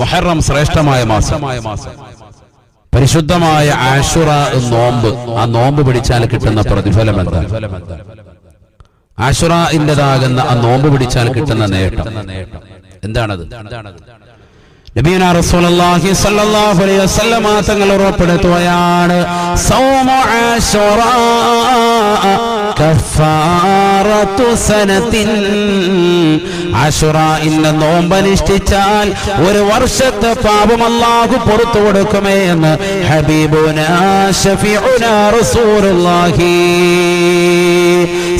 മുഹറം ശ്രേഷ്ഠമായ മാസമായ മാസം. പരിശുദ്ധമായ ആഷുറ നോമ്പ്. ആ നോമ്പ് പിടിച്ചാൽ കിട്ടുന്ന പ്രതിഫലം എന്താ? ആഷുറയിന്റെതാകുന്ന ആ നോമ്പ് പിടിച്ചാൽ കിട്ടുന്ന നേട്ടം. എന്താണത്? നബീന റസൂലുള്ളാഹി അലൈഹി വസല്ലമ തങ്ങൾ ഉറപ്പെടുത്തുകയാണ്. സൗമ നോമ്പനുഷ്ഠിച്ചാൽ ഒരു വർഷത്തെ പാപം അല്ലാഹു പുറത്തു കൊടുക്കുമേ എന്ന്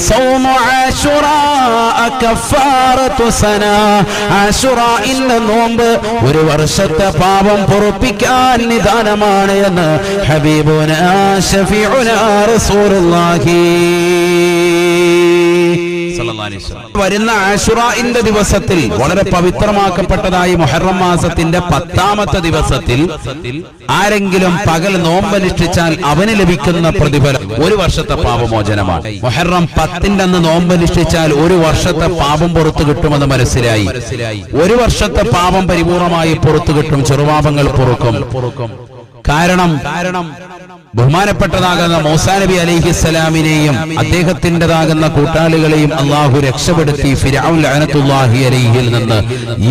സൗമു സന. നോമ്പ് ഒരു വർഷത്തെ പാപം പൊറുപ്പിക്കാൻ നിദാനമാണ് എന്ന് ഹബീബുന ഷഫീഉനാ റസൂലുള്ളാഹി. വരുന്ന ആഷുറയിന്റെ ദിവസത്തിൽ വളരെ പവിത്രമാക്കപ്പെട്ടതായി മുഹറം മാസത്തിന്റെ പത്താമത്തെ ദിവസത്തിൽ ആരെങ്കിലും പകൽ നോമ്പനുഷ്ഠിച്ചാൽ അവന് ലഭിക്കുന്ന പ്രതിഫലം ഒരു വർഷത്തെ പാപമോചനമാണ്. മുഹറം പത്തിന്റെ അന്ന് നോമ്പനുഷ്ഠിച്ചാൽ ഒരു വർഷത്തെ പാപം പുറത്തു കിട്ടുമെന്ന് മനസ്സിലായി. ഒരു വർഷത്തെ പാപം പരിപൂർണമായി പുറത്തു കിട്ടും ചെറുപാപങ്ങൾ പൊറുക്കും. കാരണം കാരണം ബഹുമാനപ്പെട്ടതാകുന്ന മൂസാ നബി അലിഹിസ്സലാമിനെയും അദ്ദേഹത്തിന്റെതാകുന്ന കൂട്ടാളികളെയും അള്ളാഹു രക്ഷപ്പെടുത്തി ഫിരാഹി ലഅനത്തുല്ലാഹി അലൈഹിൽ നിന്ന്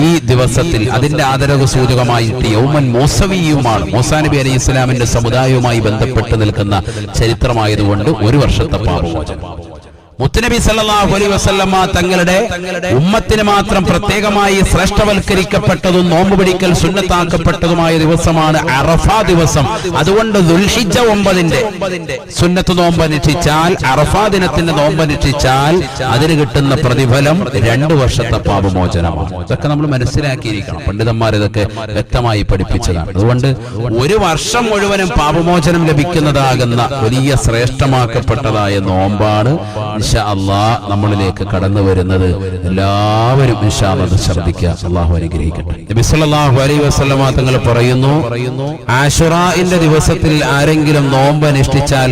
ഈ ദിവസത്തിൽ അതിന്റെ ആദരവ് സൂചകമായിട്ട് യൗമൻ മോസവിയുമാണ്. മൂസാ നബി അലൈഹി ഇസ്ലാമിന്റെ സമുദായവുമായി ബന്ധപ്പെട്ട് നിൽക്കുന്ന ചരിത്രമായതുകൊണ്ട് ഒരു വർഷത്തെ പാപമോചനം. മുത്തുനബി സല്ലല്ലാഹു അലൈഹി വസല്ലമ തങ്ങളുടെ ഉമ്മത്തിന് മാത്രം പ്രത്യേകമായി ശ്രേഷ്ഠവൽക്കരിക്കപ്പെട്ടതും നോമ്പ് പിടിക്കൽ സുന്നത്താക്കപ്പെട്ടതുമായ ദിവസമാണ് അറഫ ദിവസം. അതുകൊണ്ട് ദുൽഹിജ്ജ ഒമ്പതിന്റെ സുന്നത്ത് നോമ്പ് അനുഷ്ഠിച്ചാൽ അറഫ ദിനത്തിന്റെ നോമ്പ് അനുഷ്ഠിച്ചാൽ അതിന് കിട്ടുന്ന പ്രതിഫലം രണ്ടു വർഷത്തെ പാപമോചനമാണ്. ഇതൊക്കെ നമ്മൾ മനസ്സിലാക്കിയിരിക്കണം. പണ്ഡിതന്മാർ ഇതൊക്കെ വ്യക്തമായി പഠിപ്പിച്ചതാണ്. അതുകൊണ്ട് ഒരു വർഷം മുഴുവനും പാപമോചനം ലഭിക്കുന്നതാകുന്ന വലിയ ശ്രേഷ്ഠമാക്കപ്പെട്ടതായ നോമ്പാണ് ഇൻഷാ അള്ളാ നമ്മളിലേക്ക് കടന്നു വരുന്നത് എല്ലാവരും ഇൻഷാ ശ്രദ്ധിക്കുക. അള്ളാഹു അനുഗ്രഹിക്കട്ടെ. നബി സല്ലല്ലാഹു അലൈഹി വസല്ലമ തങ്ങൾ പറയുന്നു ആഷുറാന്റെ ദിവസത്തിൽ ആരെങ്കിലും നോമ്പ് അനുഷ്ഠിച്ചാൽ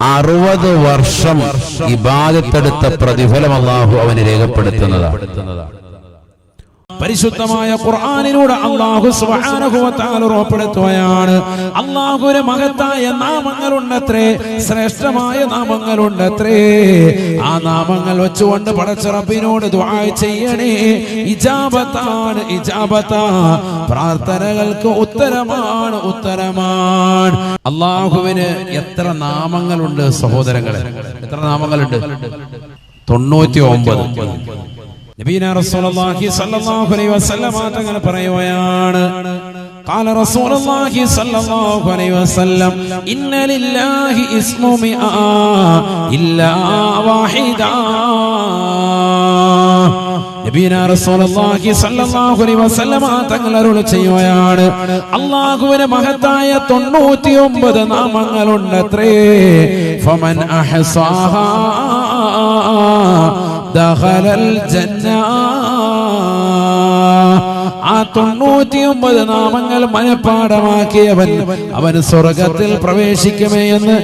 അറുപത് വർഷം ഇബാദത്തെടുത്ത പ്രതിഫലം അള്ളാഹു അവന് രേഖപ്പെടുത്തുന്നതാണ് പരിശുദ്ധമായ ഖുർആാനിലൂടെ അള്ളാഹു ഉറപ്പെടുത്തുകയാണ്. അള്ളാഹുവിന് മഹത്തായ നാമങ്ങളുണ്ടത്രേ ശ്രേഷ്ഠമായ നാമങ്ങളുണ്ടത്രേ. ആ നാമങ്ങൾ വെച്ചുകൊണ്ട് പടച്ചുറപ്പിനോട് ചെയ്യണേ. ഇജാബത്താണ് ഇജാബത്ത. പ്രാർത്ഥനകൾക്ക് ഉത്തരമാണ് ഉത്തരമാണ്. അള്ളാഹുവിന് എത്ര നാമങ്ങളുണ്ട് സഹോദരങ്ങളെ? എത്ര നാമങ്ങളുണ്ട്? തൊണ്ണൂറ്റി ഒമ്പത് നബീന റസൂലുള്ളാഹി സ്വല്ലല്ലാഹു അലൈഹി വസല്ലമ തങ്ങൾ പറയുകയാണ് قال رسول الله صلى الله عليه وسلم إن لله اسم مئة إلا واحدا നബീന റസൂലുള്ളാഹി സ്വല്ലല്ലാഹു അലൈഹി വസല്ലമ തങ്ങൾ അരുളി ചെയ്യുകയാണ് അല്ലാഹുവിന് മഹത്തായ 99 നാമങ്ങളുണ്ടത്രേ ഫമൻ അഹ്സാഹാ ദഖലൽ ജന്ന ആ തൊണ്ണൂറ്റിയൊമ്പത് നാമങ്ങൾ മനഃപ്പാടമാക്കിയവൻ അവൻ സ്വർഗത്തിൽ പ്രവേശിക്കുമേ എന്ന്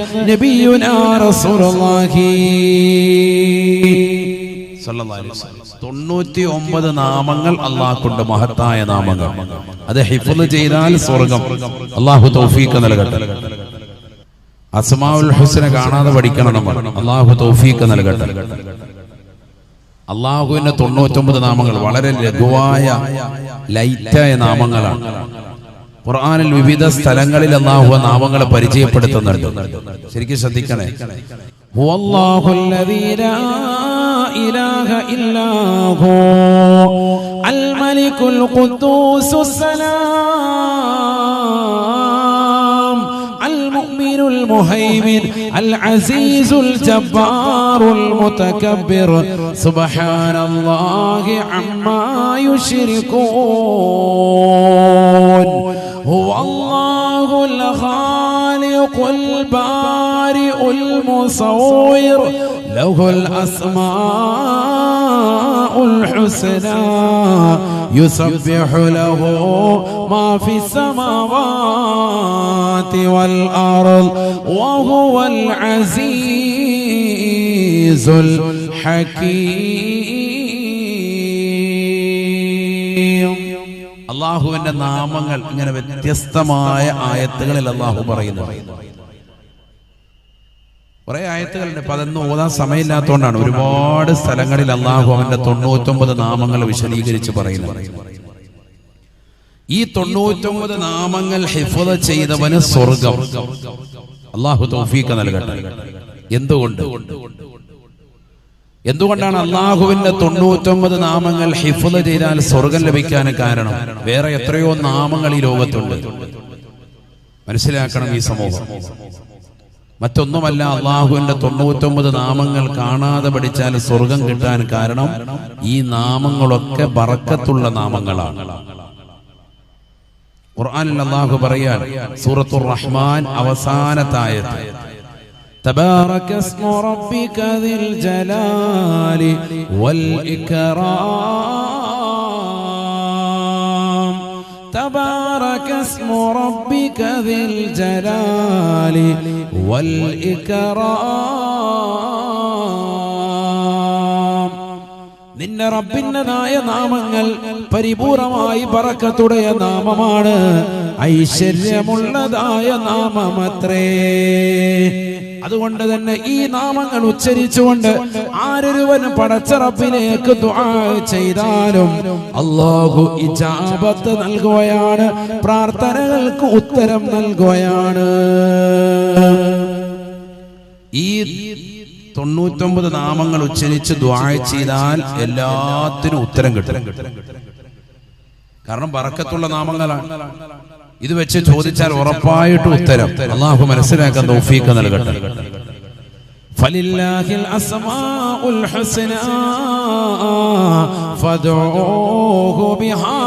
തൊണ്ണൂറ്റി ഒമ്പത് നാമങ്ങൾ അള്ളാഹുണ്ട് മഹത്തായ നാമങ്ങൾ. അത് ഹിഫുൽ ചെയ്താൽ സ്വർഗം. അള്ളാഹു തൗഫീഖ് നൽകട്ടെ. അസ്മാഉൽ ഹുസ്ന കാണാതെ പഠിക്കണം നമ്മൾ. അള്ളാഹു തൗഫീഖ് നൽകട്ടെ. അള്ളാഹുവിന്റെ തൊണ്ണൂറ്റൊമ്പത് നാമങ്ങൾ വളരെ ലഘുവായ ലൈറ്റായ നാമങ്ങളാണ് ഖുർആനിൽ വിവിധ സ്ഥലങ്ങളിൽ അള്ളാഹു ആ നാമങ്ങളെ പരിചയപ്പെടുത്തുന്നുണ്ട് ശരിക്കും ശ്രദ്ധിക്കണേ ഹുവല്ലാഹു الذي لا إله إلا هو الملك القدوس السلام المؤمن المهيمن العزيز الجبار المتكبر. سبحان الله عما يشركون. هو الله الخالق البارئ المصور. له الأسماء الحسنى. يسبح له وما في السماوات والأرض وهو العزيز الحكيم. അള്ളാഹുവിന്റെ നാമങ്ങൾ ഇങ്ങനെ വ്യത്യസ്തമായ ആയത്തുകളിൽ അള്ളാഹു പറയുന്നു. കുറെ ആയത്തുകളുണ്ട്. അപ്പൊ അതൊന്നും ഓതാൻ സമയമില്ലാത്തതുകൊണ്ടാണ് ഒരുപാട് സ്ഥലങ്ങളിൽ അള്ളാഹു അവന്റെ തൊണ്ണൂറ്റൊമ്പത് നാമങ്ങൾ വിശദീകരിച്ച് പറയുന്നത്. ഈ തൊണ്ണൂറ്റൊമ്പത് നാമങ്ങൾ ഹിഫുദ ചെയ്തവന് സ്വർഗം. അള്ളാഹു തൗഫീഖ് നൽകട്ടെ. എന്തുകൊണ്ട്? എന്തുകൊണ്ടാണ് അള്ളാഹുവിന്റെ തൊണ്ണൂറ്റൊമ്പത് നാമങ്ങൾ ഹിഫുദ ചെയ്താൽ സ്വർഗം ലഭിക്കാൻ കാരണം? വേറെ എത്രയോ നാമങ്ങൾ ഈ ലോകത്തുണ്ട്. മനസ്സിലാക്കണം ഈ സമൂഹം. മറ്റൊന്നുമല്ല അള്ളാഹുവിന്റെ തൊണ്ണൂറ്റൊമ്പത് നാമങ്ങൾ കാണാതെ പഠിച്ചാൽ സ്വർഗം കിട്ടാൻ കാരണം ഈ നാമങ്ങളൊക്കെ ബറക്കത്തുള്ള നാമങ്ങളാണ്. ഖുർആനിൽ അള്ളാഹു പറയാൻ സൂറത്തുർ റഹ്മാൻ അവസാനത്തായത് تبارك اسم ربك ذي الجلال والإكرام تبارك اسم ربك ذي الجلال والإكرام നിന്റെ റബ്ബിന്റെതായ നാമങ്ങൾ പരിപൂർണമായി പറക്കത്തുടയ നാമമാണ്. ഐശ്വര്യമുള്ളതായ നാമമത്രേ. അതുകൊണ്ട് തന്നെ ഈ നാമങ്ങൾ ഉച്ചരിച്ചുകൊണ്ട് ആരൊരുവനും പടച്ച റബ്ബിലേക്ക് ചെയ്താലും അള്ളാഹു ഇജാബത്ത് നൽകുകയാണ് പ്രാർത്ഥനകൾക്ക് ഉത്തരം നൽകുകയാണ്. ഈ തൊണ്ണൂറ്റൊമ്പത് നാമങ്ങൾ ഉച്ചരിച്ച് ദ്വായ ചെയ്താൽ എല്ലാത്തിനും ഉത്തരം കിട്ടും കാരണം ബറക്കത്തുള്ള നാമങ്ങളാണ് ഇത് വെച്ച് ചോദിച്ചാൽ ഉറപ്പായിട്ടും ഉത്തരം അള്ളാഹു മനസ്സിലാക്കാൻ തൗഫീഖ് നൽകട്ടെ فلله الأسماء الحسنى فادعوه بها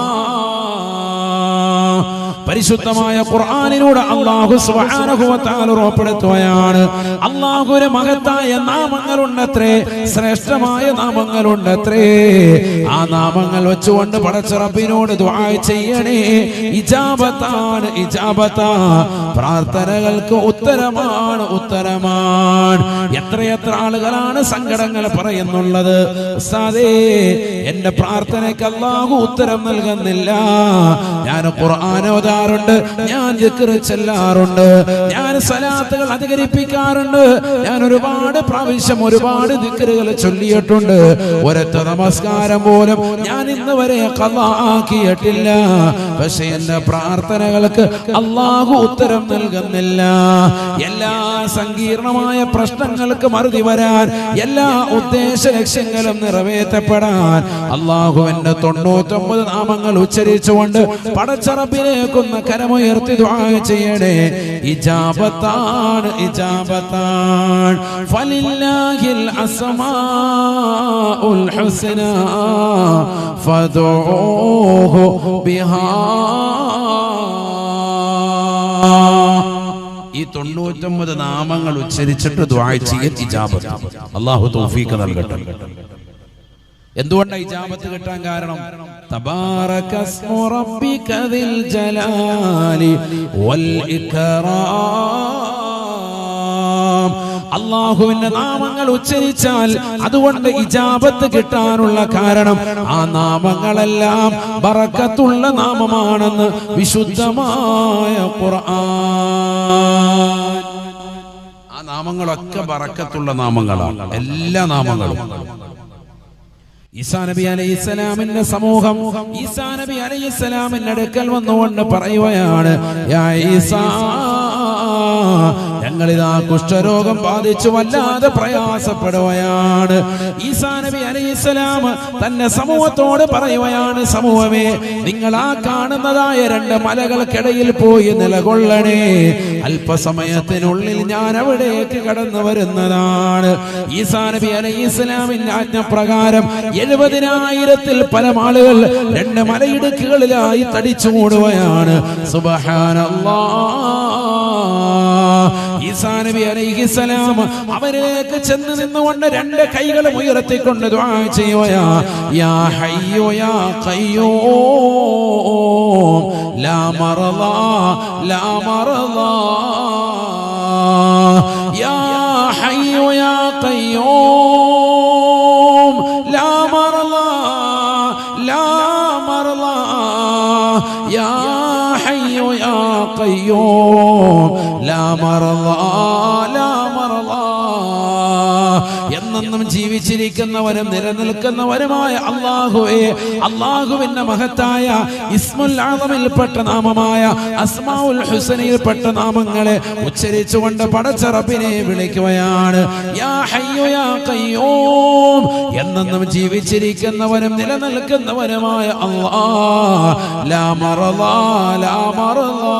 പരിശുദ്ധമായ ഖുർആാനിലൂടെ അള്ളാഹു സുബ്ഹാനഹുവതആല ഉറപ്പെടുത്തുകയാണ്. അള്ളാഹുവിന് മഹത്തായ നാമങ്ങളുണ്ടത്രേ ശ്രേഷ്ഠമായ നാമങ്ങളുണ്ടത്രേ. ആ നാമങ്ങൾ വെച്ചുകൊണ്ട് പടച്ചുറപ്പിനോട് ചെയ്യണേ. ഇജാബത്താണ് ഇജാബത്ത. പ്രാർത്ഥനകൾക്ക് ഉത്തരമാണ് ഉത്തരമാണ്. എത്രയെത്ര ആളുകളാണ് സങ്കടങ്ങൾ പറയുന്നുള്ളത്? ഉസ്താദേ എന്റെ പ്രാർത്ഥനയ്ക്ക് അല്ലാഹു ഉത്തരം നൽകുന്നില്ല. ഞാൻ ഖുർആൻ ഓതാറുണ്ട് ഞാൻ ദിക്ർ ചെല്ലാറുണ്ട് ഞാൻ സലാത്തുകൾ അധികരിപ്പിക്കാറുണ്ട് ഞാൻ ഒരുപാട് പ്രാവശ്യം ഒരുപാട് ദിക്റുകൾ ചൊല്ലിയിട്ടുണ്ട്. ഒരൊറ്റ നമസ്കാരം പോലും ഞാൻ ഇന്ന് വരെ കലാക്കിയിട്ടില്ല. പക്ഷെ എന്റെ പ്രാർത്ഥനകൾക്ക് അള്ളാഹു ഉത്തരം നൽകുന്നില്ല. എല്ലാ സങ്കീർണമായ പ്രശ്നങ്ങൾക്ക് മറുതി വരാൻ എല്ലാ ഉദ്ദേശ ലക്ഷ്യങ്ങളും നിറവേറ്റപ്പെടാൻ അള്ളാഹുവിന്റെ തൊണ്ണൂറ്റൊമ്പത് നാമങ്ങൾ ഉച്ചരിച്ചുകൊണ്ട് പടച്ചറപ്പിലേക്കൊന്ന് കരമുയർത്തി ചെയ്യണേ. ഇജാബത്താണ് ഇജാപത്താണ് ഫലില്ലാഹിൽ അസ്മാഉൽ ഹുസ്നാ ഫദഊഹു ഈ തൊണ്ണൂറ്റൊമ്പത് നാമങ്ങൾ ഉച്ചരിച്ചിട്ട് ഇജാബത്ത്. അള്ളാഹു തൗഫീഖ് നൽകട്ടെ. എന്തുകൊണ്ടാണ് ഇജാബത്ത് കിട്ടാൻ കാരണം? ജലാലി വൽ അള്ളാഹുവിന്റെ നാമങ്ങൾ ഉച്ചരിച്ചാൽ അതുകൊണ്ട് ഇജാബത്ത് കിട്ടാനുള്ള കാരണം ആ നാമങ്ങളെല്ലാം ബറക്കത്തുള്ള നാമമാണെന്ന് വിശുദ്ധമായ ഖുർആൻ. നാമങ്ങളൊക്കെ ബറക്കത്തുള്ള നാമങ്ങളാണ്. എല്ലാ നാമങ്ങളും. ഈസാ നബി അലൈഹി ഇസ്ലാമിന്റെ സമൂഹം ഈസാ നബി അലൈഹി ഇസ്ലാമിന്റെ അടുക്കൽ വന്നുകൊണ്ട് പറയുകയാണ് യാ ഈസാ ഞങ്ങളിതാ കുഷ്ഠരോഗം ബാധിച്ചു വല്ലാതെ പ്രയാസപ്പെടുകയാണ്. ഈസാ നബി അലൈഹിസ്സലാം തന്നെ സമൂഹത്തോട് പറയുകയാണ് സമൂഹമേ നിങ്ങൾ ആ കാണുന്നതായ രണ്ട് മലകൾക്കിടയിൽ പോയി നിലകൊള്ളണേ. അല്പസമയത്തിനുള്ളിൽ ഞാൻ അവിടേക്ക് കടന്നു വരുന്നതാണ്. ഈസാ നബി അലൈഹിസ്സലാമിന്റെ ആജ്ഞപ്രകാരം എഴുപതിനായിരത്തിൽ പല ആളുകൾ രണ്ട് മലയിടുക്കുകളിലായി തടിച്ചു മൂടുകയാണ് സുബഹാനല്ലാ. അവരിലേക്ക് ചെന്ന് നിന്നുകൊണ്ട് രണ്ട് കൈകളും ഉയർത്തിക്കൊണ്ട് ദുആ ചെയ്യുകയാ. യാ ഹയ്യോ യാ ലാ ലാ എന്നെന്നും ജീവിച്ചിരിക്കുന്നവരും നിലനിൽക്കുന്നവരുമായ അള്ളാഹുവേ അള്ളാഹുവിന്റെ മഹത്തായ ഇസ്മുൽ നാമമായ അസ്മാഉൽ ഹുസനയിൽപ്പെട്ട നാമങ്ങളെ ഉച്ചരിച്ചുകൊണ്ട് പടച്ചറപ്പിനെ വിളിക്കുകയാണ്. യാ യാ അള്ളാ എന്നെന്നും ജീവിച്ചിരിക്കുന്നവനും നിലനിൽക്കുന്നവനുമായ അല്ലാ ലാ മറളാ ലാ മറളാ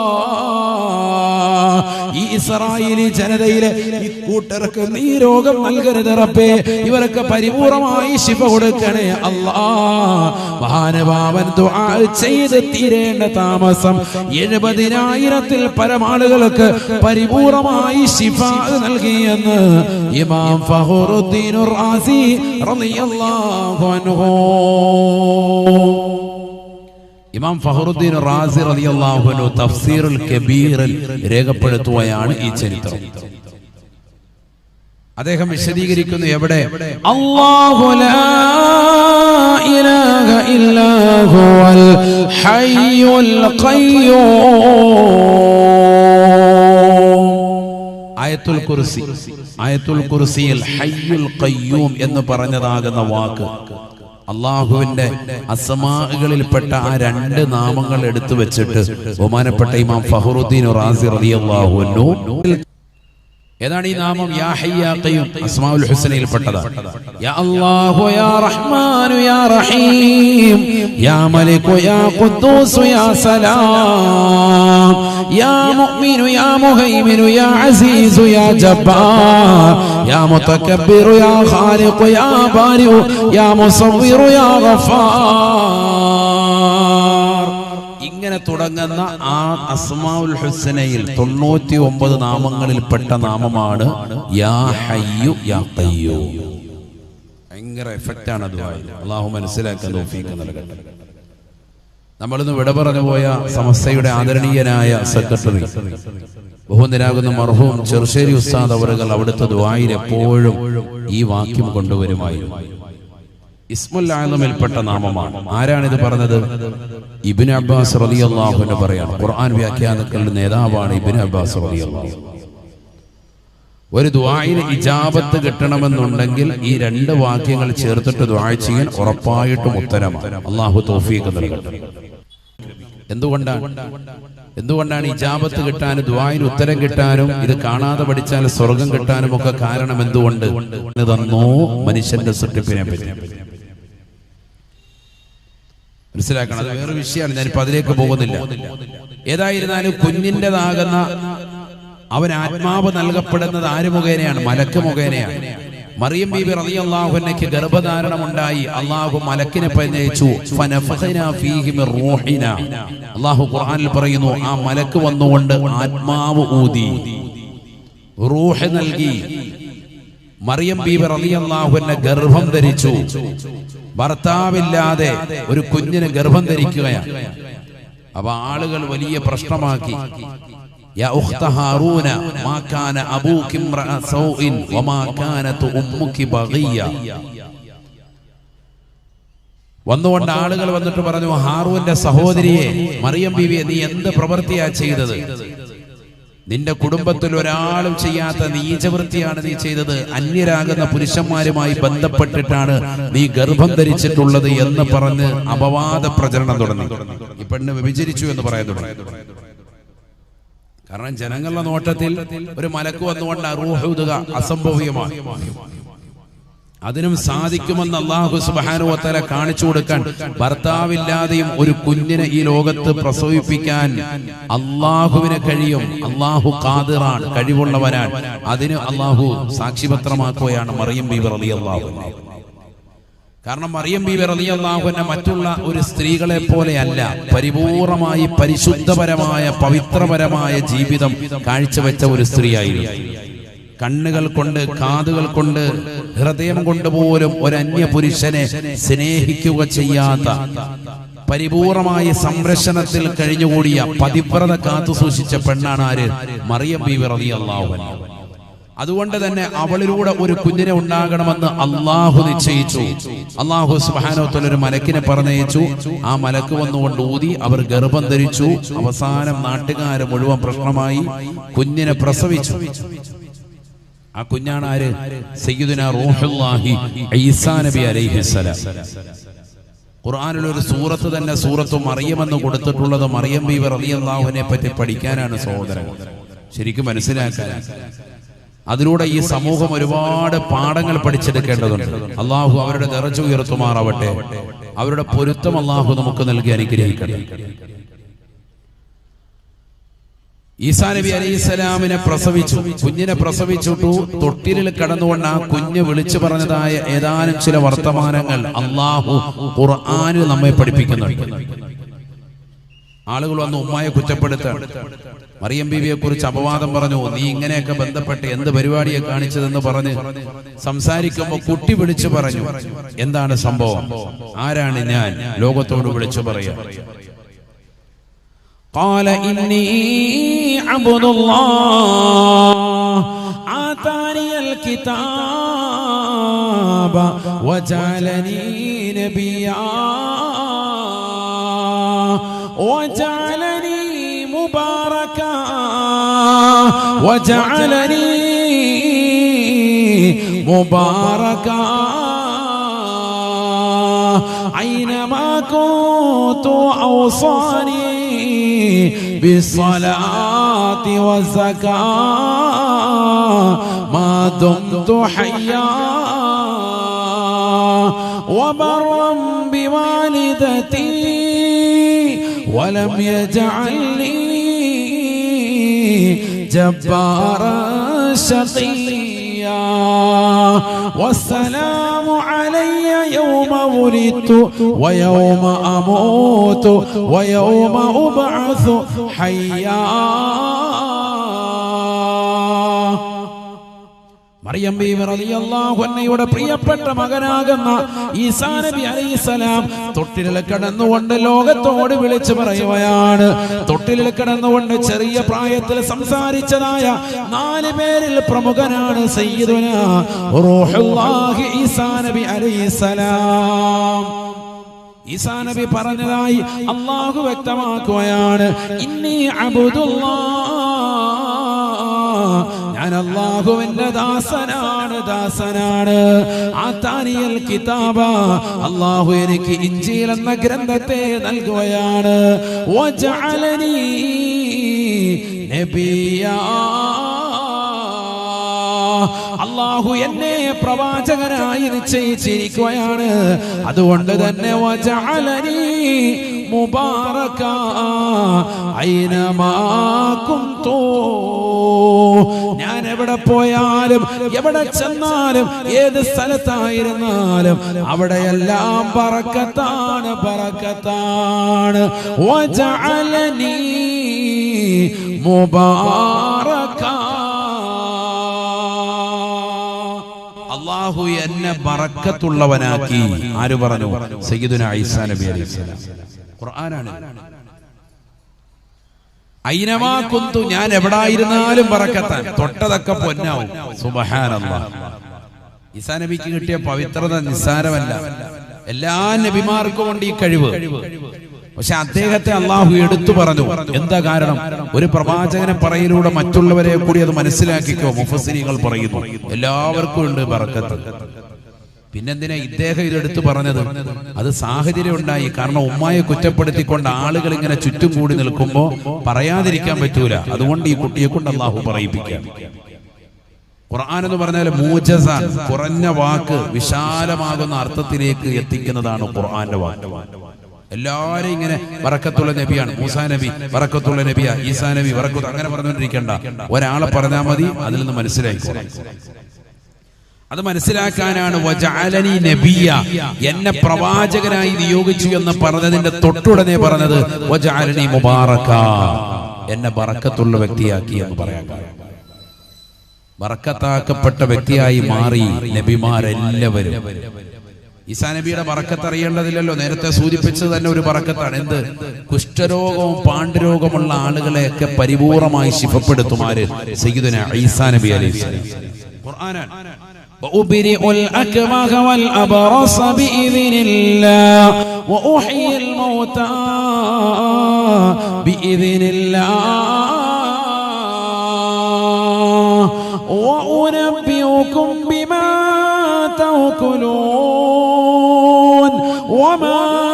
ഈ ഇസ്രായേലി ജനതയിലെ ഈ കൂട്ടർക്ക് നീ രോഗം നൽകരുത് റബ്ബേ. ഇവർക്ക് പരിപൂർണമായി ശിഫ കൊടുക്കണേ അല്ലാ. മഹാനുഭാവൻ ചെയ്ത് തീരേണ്ട താമസം എഴുപതിനായിരത്തിൽ പരമാളുകൾക്ക് പരിപൂർണമായി ശിഫ നൽകിയെന്ന് ഇമാം ഫഹറുദ്ദീൻ റാസി റളിയല്ലാഹു അൻഹു. ഇമാം ഫഹറുദ്ദീൻ റാസി റളിയല്ലാഹു തഫ്സീറുൽ കബീറിൽ രേഖപ്പെടുത്തുകയാണ് ഈ ചരിത്രം. അദ്ദേഹം വിശദീകരിക്കുന്നു എവിടെ? അല്ലാഹു ലാ ഇലാഹ ഇല്ലാ ഹുവൽ ഹയ്യുൽ ഖയ്യൂം. ആയത്തുൽ കുർസി. ആയത്തുൽ കുർസിയിൽ ഹയ്യുൽ ഖയ്യൂം എന്ന് പറഞ്ഞതാകുന്ന വാക്ക്. അള്ളാഹുവിന്റെ അസമാകളിൽപ്പെട്ട ആ രണ്ട് നാമങ്ങൾ എടുത്തു വെച്ചിട്ട് ബഹുമാനപ്പെട്ട ഇമാം ഫഹറുദ്ദീൻ റാസി റളിയല്ലാഹു അൻഹു ഏതാണ് ഈ നാമം? യാ അസ്മാഉൽ ഹുസ്നയിൽപ്പെട്ടതാണ് യാ യാ റഹ്മാനു യാ റഹീം. യാ യാ ഖുദ്ദൂസ് യാ സലാം. യാ مؤمن يا مهيمن يا عزيز يا جبار يا متكبر يا خالق يا بارئ يا مصور يا غفار ഇങ്ങനെ തുടങ്ങുന്ന ആ അസ്മാഉൽ ഹുസ്നയിൽ തൊണ്ണൂറ്റി ഒമ്പത് നാമങ്ങളിൽപ്പെട്ട നാമമാണ് യാ ഹയ്യു യാ قيوم ഭയങ്കര എഫക്റ്റ് ആണ് അത് അള്ളാഹു മനസ്സിലാക്കാൻ നൽകട്ടെ. നമ്മളിന്ന് വിട പറഞ്ഞു പോയ സമസ്തയുടെ ആദരണീയനായ സെക്രട്ടറി. ബഹുനിരാകുന്ന മർഹൂം ചെറുശ്ശേരി ഉസ്താദ് അവരുകൾ അവിടുത്തെ ദുആയിൽ എപ്പോഴും ഈ വാക്യം കൊണ്ടുവരുമായിരുന്നു. ഇസ്മുൽ നാമമാണ്. ആരാണിത് പറഞ്ഞത്? ഇബിൻ അബ്ബാസ് റളിയല്ലാഹു അൻഹു പറയാണ്. ഖുർആൻ വ്യാഖ്യാതാക്കളുടെ നേതാവാണ് ഇബിൻ അബ്ബാസ് റളിയല്ലാഹു ഒരു ദ്വായിന് ഇജാബത്ത് കിട്ടണമെന്നുണ്ടെങ്കിൽ ഈ രണ്ട് വാക്യങ്ങൾ ചേർത്തിട്ട് ദുആ ചെയ്യാൻ ഉറപ്പായിട്ടും ഉത്തരമാണ്. അള്ളാഹു തൗഫീഖ് നൽകട്ടെ. എന്തുകൊണ്ടാണ്? എന്തുകൊണ്ടാണ് ഇജാബത്ത് കിട്ടാനും ദ്വായിന് ഉത്തരം കിട്ടാനും ഇത് കാണാതെ പഠിച്ചാൽ സ്വർഗം കിട്ടാനും ഒക്കെ കാരണം എന്തുകൊണ്ട്? തന്നോ മനുഷ്യന്റെ സൃഷ്ടിപ്പിനെ പറ്റി. മനസ്സിലാക്കണം. അത് വേറെ വിഷയമാണ്. ഞാനിപ്പോ അതിലേക്ക് പോകുന്നില്ല. ഏതായിരുന്നാലും കുഞ്ഞിന്റെതാകുന്ന അവൻ ആത്മാവ് നൽകപ്പെടുന്നത് ആര് മുഖേനയാണ്? മലക്ക് മുഖേനയാണ്. മറിയം ബീബി റളിയല്ലാഹുവിനക്ക് ഗർഭധാരണം ഉണ്ടായി അള്ളാഹു മലക്കിനെ റൂഹിനാ. അള്ളാഹു ഖുർആനിൽ പറയുന്നു ആ മലക്ക് വന്നുകൊണ്ട് ആത്മാവ് ഊതി. റൂഹ് നൽകി. മറിയം ബീബി റളിയല്ലാഹുവിനെ ഗർഭം ധരിച്ചു. ഭർത്താവില്ലാതെ ഒരു കുഞ്ഞിന് ഗർഭം ധരിക്കുകയാണ്. അപ്പൊ ആളുകൾ വലിയ പ്രശ്നമാക്കി. يا أخت هارون ما كان أبوك امرأ سوء وما كانت أمك بغية വന്നുകൊണ്ട് ആളുകൾ വന്നിട്ട് പറഞ്ഞു ഹാറൂന്റെ സഹോദരിയെ മറിയം ബീവിയെ നീ എന്ത് പ്രവൃത്തിയാ ചെയ്തത് നിന്റെ കുടുംബത്തിൽ ഒരാളും ചെയ്യാത്ത നീചവൃത്തിയാണ് നീ ചെയ്തത് അന്യരാകുന്ന പുരുഷന്മാരുമായി ബന്ധപ്പെട്ടിട്ടാണ് നീ ഗർഭം ധരിച്ചിട്ടുള്ളത് എന്ന് പറഞ്ഞ് അപവാദ പ്രചരണം തുടങ്ങി ഈ പെണ്ണ് വ്യഭിചരിച്ചു എന്ന് പറയാൻ തുടങ്ങി കാരണം ജനങ്ങളുടെ നോട്ടത്തിൽ ഒരു മലക്ക് വന്നുകൊണ്ട് അറൂഹുതുക അസംഭവ്യമാണ് അതിനും സാധിക്കുമെന്ന് അള്ളാഹു സുബാനുവത്തല കാണിച്ചു കൊടുക്കാൻ ഭർത്താവില്ലാതെയും ഒരു കുഞ്ഞിനെ ഈ ലോകത്ത് പ്രസവിപ്പിക്കാൻ അള്ളാഹുവിന് കഴിയും. അള്ളാഹു കാതിറാണ് കഴിവുള്ളവനാണ്. അതിന് അള്ളാഹു സാക്ഷിപത്രമാക്കുകയാണ് മറിയം ബീബർ അലി അള്ളാഹു കാരണം മറിയം ബി റളിയല്ലാഹുവിനെ മറ്റുള്ള ഒരു സ്ത്രീകളെ പോലെയല്ല. പരിപൂർണമായി പരിശുദ്ധപരമായ പവിത്രപരമായ ജീവിതം കാഴ്ചവെച്ച ഒരു സ്ത്രീയായിരുന്നു. കണ്ണുകൾ കൊണ്ട് കാതുകൾ കൊണ്ട് ഹൃദയം കൊണ്ട് പോലും ഒരു അന്യ പുരുഷനെ സ്നേഹിക്കുക ചെയ്യാത്ത പരിപൂർണമായ സംരക്ഷണത്തിൽ കഴിഞ്ഞുകൂടിയ പതിവ്രത കാത്തു സൂക്ഷിച്ച പെണ്ണാണ് ആര്? മറിയം ബീവി റളിയല്ലാഹു അൻഹ. അതുകൊണ്ട് തന്നെ അവളിലൂടെ ഒരു കുഞ്ഞിനെ ഉണ്ടാകണമെന്ന് അള്ളാഹു നിശ്ചയിച്ചു. അള്ളാഹു സുബാനോത്തൽ ഒരു മലക്കിനെ പറഞ്ഞയച്ചു. ആ മലക്ക് വന്നുകൊണ്ട് ഊതി അവർ ഗർഭം ധരിച്ചു. അവസാനം നാട്ടുകാര് മുഴുവൻ പ്രശ്നമായി കുഞ്ഞിനെ പ്രസവിച്ചു. ആ കുഞ്ഞാണ് ആര്? സയ്യിദുന റൂഹുല്ലാഹി ഈസാ നബി അലൈഹിസ്സലാം ഖുർആനിൽ ഒരു സൂറത്ത് തന്നെ സൂറത്ത് മറിയമെന്ന് കൊടുത്തിട്ടുള്ളത് മറിയം ബീവർ റളിയല്ലാഹുവിനെ പറ്റി പഠിക്കാനാണ് സഹോദരൻ. ശരിക്കും മനസ്സിലാക്കാൻ. അതിലൂടെ ഈ സമൂഹം ഒരുപാട് പാഠങ്ങൾ പഠിച്ചെടുക്കേണ്ടതുണ്ട്. അള്ളാഹു അവരുടെ നിറച്ചു ഉയർത്തുമാറാവട്ടെ. അവരുടെ പൊരുത്തം അള്ളാഹു നമുക്ക് നൽകി അനുഗ്രഹിക്കട്ടെ. ഈസാ നബി അലൈഹി സ്വലാമിനെ പ്രസവിച്ചു. കുഞ്ഞിനെ പ്രസവിച്ചിട്ടു തൊട്ടിലിൽ കടന്നുകൊണ്ട് ആ കുഞ്ഞ് വിളിച്ചു പറഞ്ഞതായ ഏതാനും ചില വർത്തമാനങ്ങൾ അള്ളാഹു ഖുർആാനിൽ നമ്മെ പഠിപ്പിക്കുന്നുണ്ട്. ആളുകൾ വന്ന് ഉമ്മായെ കുറ്റപ്പെടുത്താണ് മറിയം ബീവിയെ കുറിച്ച് അപവാദം പറഞ്ഞു നീ ഇങ്ങനെയൊക്കെ ബന്ധപ്പെട്ട് എന്ത് പരിപാടിയെ കാണിച്ചതെന്ന് പറഞ്ഞ് സംസാരിക്കുമ്പോൾ കുട്ടി വിളിച്ചു പറഞ്ഞു എന്താണ് സംഭവം ആരാണ് ഞാൻ ലോകത്തോട് വിളിച്ചു പറയാ قال إني عبد الله آتاني الكتاب وجعلني نبيا وجعلني مباركا وجعلني مباركا. أينما كنت أوصاني بالصلاة والزكاة ما دمت حيا. وبرا بوالدتي ولم يجعلني جبارا شقيا. والسلام علي يوم ولدت ويوم أموت ويوم أبعث حيا. മറിയം ബീവി റളിയല്ലാഹു പ്രിയപ്പെട്ട മകനാകുന്ന ഈസാ നബി അലൈഹിസ്സലാം തൊട്ടിലിൽ കിടന്നുകൊണ്ട് ലോകത്തോട് വിളിച്ചു പറയുകയാണ്. തൊട്ടിലിൽ കിടന്നുകൊണ്ട് ചെറിയ പ്രായത്തിൽ സംസാരിച്ചതായ നാല് പേരിൽ പ്രമുഖനാണ് സയ്യിദുന റൂഹുല്ലാഹി ഈസാ നബി അലൈഹിസ്സലാം ഈസാ നബി പറഞ്ഞതായി അള്ളാഹു വ്യക്തമാക്കുകയാണ്. ഇന്നി അബുദുല്ലാ ഞാൻ അള്ളാഹുവിന്റെ ദാസനാണ് ദാസനാണ്. ആത്താനിയൽ കിതാബ അള്ളാഹു എനിക്ക് ഇഞ്ചിയിൽ എന്ന ഗ്രന്ഥത്തെ നൽകുകയാണ്. നബിയാ. അള്ളാഹു എന്നെ പ്രവാചകനായി നിശ്ചയിച്ചിരിക്കുകയാണ്. അതുകൊണ്ട് തന്നെ വജഅലനീ മുബാറക ഐനമാ ഞാൻ എവിടെ പോയാലും എവിടെ ചെന്നാലും ഏത് സ്ഥലത്തായിരുന്നാലും അവിടെയെല്ലാം പറക്കത്താണ് പറക്കത്താണ് മുബാറക. അള്ളാഹു എന്നെ ബറക്കത്തുള്ളവനാക്കി. ആര് പറഞ്ഞു? സയ്യിദുന ഈസാ നബി അലൈഹി സ്വലാം. ഖുർആനാണ് ഐനമാ കുന്തു ഞാൻ എവിടായിരുന്നാലും പറക്കത്താൻ. തൊട്ടതൊക്കെ പൊന്നാവും. സുബഹാനല്ല. ഈസാ നബിക്ക് കിട്ടിയ പവിത്രത നിസ്സാരമല്ല. എല്ലാ നബിമാർക്കും ഉണ്ട് ഈ കഴിവ്. പക്ഷെ അദ്ദേഹത്തെ അള്ളാഹു എടുത്തു പറഞ്ഞു. എന്താ കാരണം? ഒരു പ്രവാചകനെ പറയിലൂടെ മറ്റുള്ളവരെ കൂടി അത് മനസ്സിലാക്കിക്കോ. മുഫസിനികൾ പറയുന്നു. എല്ലാവർക്കും ഉണ്ട് ബറക്കത്ത്. പിന്നെന്തിനാ ഇദ്ദേഹം ഇതെടുത്ത് പറഞ്ഞത്? അത് സാഹചര്യം ഉണ്ടായി. കാരണം ഉമ്മായെ കുറ്റപ്പെടുത്തിക്കൊണ്ട് ആളുകൾ ഇങ്ങനെ ചുറ്റും കൂടി നിൽക്കുമ്പോ പറയാതിരിക്കാൻ പറ്റൂല. അതുകൊണ്ട് ഈ കുട്ടിയെ കൊണ്ട് അള്ളാഹു പറയിപ്പിക്കാം. ഖുർആൻ എന്ന് പറഞ്ഞാൽ മൂജസ കുറഞ്ഞ വാക്ക് വിശാലമാകുന്ന അർത്ഥത്തിലേക്ക് എത്തിക്കുന്നതാണ് ഖുർആന്റെ വാക്ക്. എല്ലാരും ഇങ്ങനെ വറക്കത്തുള്ള നബിയാണ്. മൂസാ നബി വറക്കത്തുള്ള നബിയാ. ഈസാ നബി വറക്കത്ത് അങ്ങനെ പറഞ്ഞുകൊണ്ടിരിക്കണ്ട ഒരാളെ പറഞ്ഞാൽ മതി അതിൽ നിന്ന് മനസ്സിലായിക്കോളാം. അത് മനസ്സിലാക്കാനാണ് വജാലനി നബിയ. എന്നെ പ്രവാചകനായി നിയോഗിച്ചു എന്ന് പറഞ്ഞതിന്റെ തൊട്ടുടനെ പറഞ്ഞത് വജാലനി മുബാറക്ക. എന്നെ ബറക്കത്തുള്ള വ്യക്തിയാക്കി എന്ന് പറയാൻ ബറക്കത്താക്കപ്പെട്ട വ്യക്തിയായി മാറി നബിമാരെല്ലാവരും. ഈസാ നബിയുടെ ബറക്കത്ത് അറിയേണ്ടതില്ലല്ലോ. നേരത്തെ സൂചിപ്പിച്ചത് തന്നെ ഒരു ബറക്കത്താണ്. എന്ത്? കുഷ്ഠരോഗവും പാണ്ഡുരോഗമുള്ള ആളുകളെയൊക്കെ പരിപൂർണമായി ശിഫപ്പെടുത്തുമാര് സയ്യിദുന ഈസാ നബി അലൈഹി ഖുർആനാണ് وأبرئ الأكمه والأبرص بإذن الله وأحيي الموتى بإذن الله وأنبئكم بما تأكلون وما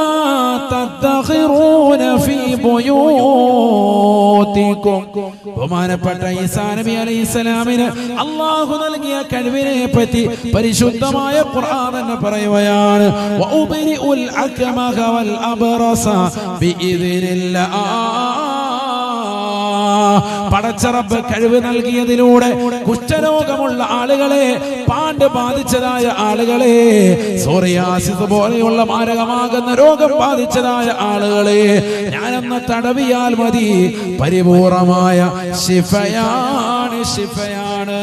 تدخرون في بيوتكم. ബഹുമാനപ്പെട്ട ഈസാ നബി അലൈഹി സ്വലാമിന് അള്ളാഹു നൽകിയ കഴിവിനെ പറ്റി പരിശുദ്ധമായ ഖുർആൻ എന്ന് പറയുകയാണ് വഉബരിഉൽ അക്മഹ വൽ അബ്റസ ബിഇذനില്ലാഹ് പടച്ചറബ് കഴിവ് നൽകിയതിലൂടെ കുഷ്ഠരോഗമുള്ള ആളുകളെ പാണ്ട് ബാധിച്ചതായ ആളുകളെ സോറിയാസിസ് പോലെയുള്ള മാരകമാകുന്ന രോഗം ബാധിച്ചതായ ആളുകളെ ഞാനൊന്ന് തടവിയാൽ മതി. പരിപൂർണമായ ശിഫയാണ് ശിഫയാണ്.